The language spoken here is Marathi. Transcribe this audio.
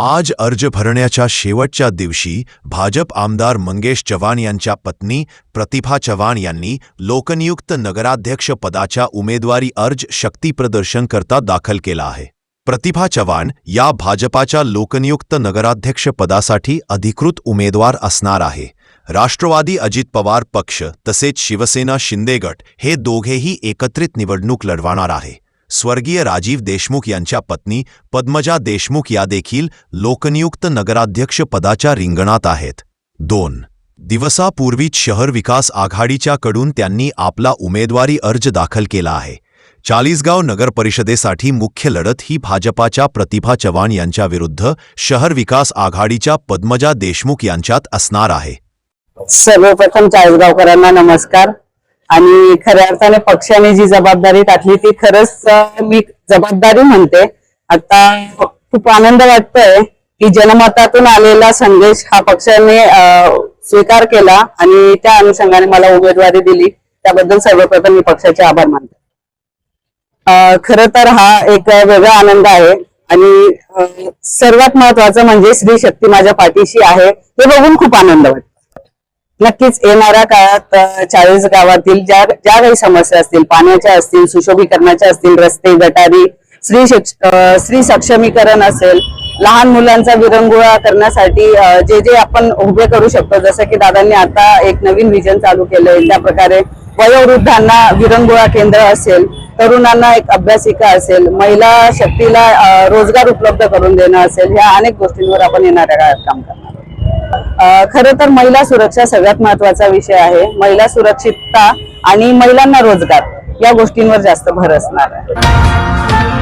आज अर्ज भरण्याच्या शेवटच्या दिवशी भाजप आमदार मंगेश चव्हाण यांच्या पत्नी प्रतिभा चव्हाण यांनी लोकनियुक्त नगराध्यक्ष पदाच्या उमेदवारी अर्ज शक्तीप्रदर्शनकरता दाखल केला आहे. प्रतिभा चव्हाण या भाजपाच्या लोकनियुक्त नगराध्यक्ष पदासाठी अधिकृत उमेदवार असणार आहे. राष्ट्रवादी अजित पवार पक्ष तसेच शिवसेना शिंदेगट हे दोघेही एकत्रित निवडणूक लढवणार आहे. स्वर्गीय राजीव देशमुख यांच्या पत्नी पद्मजा देशमुख या देखील लोकनियुक्त नगराध्यक्ष पदाच्या रिंगणात आहेत. दोन. दिवसापूर्वीच शहर विकास आघाडीच्या कडून त्यांनी आपला उमेदवारी अर्ज दाखल केला आहे. चाळीसगाव नगरपरिषदेसाठी मुख्य लढत ही भाजपाच्या प्रतिभा चव्हाण यांच्या विरुद्ध शहर विकास आघाडीच्या पद्मजा देशमुख यांच्यात असणार आहे. सर्वप्रथम चाळीसगावकरांना नमस्कार. आणि खऱ्या अर्थाने पक्षाने जी जबाबदारी टाकली ती खरंच मी जबाबदारी म्हणते. आता खूप आनंद वाटतोय की जनमतातून आलेला संदेश हा पक्षाने स्वीकार केला आणि त्या अनुषंगाने मला उमेदवारी दिली. त्याबद्दल सर्वप्रथम मी पक्षाचे आभार मानते. खर तर हा एक वेगळा आनंद आहे आणि सर्वात महत्वाचं म्हणजे श्री शक्ती माझ्या पाठीशी आहे. हे बघून खूप आनंद वाटतो. नक्कीच येणाऱ्या काळात चाळीस गावातील ज्या ज्या काही समस्या असतील पाण्याच्या असतील सुशोभीकरणाच्या असतील रस्ते गटारी स्त्री स्त्री सक्षमीकरण असेल लहान मुलांचा विरंगुळा करण्यासाठी जे जे आपण उभे करू शकतो जसं की दादांनी आता एक नवीन विजन चालू केलंय त्या प्रकारे वयोवृद्धांना विरंगुळा केंद्र असेल तरुणांना एक अभ्यासिका असेल महिला शक्तीला रोजगार उपलब्ध करून देणं असेल ह्या अनेक गोष्टींवर आपण येणाऱ्या काळात काम करणार खरं तर महिला सुरक्षा सगळ्यात महत्त्वाचा विषय आहे. महिला सुरक्षितता आणि महिलांना रोजगार या गोष्टींवर जास्त भर असणार आहे.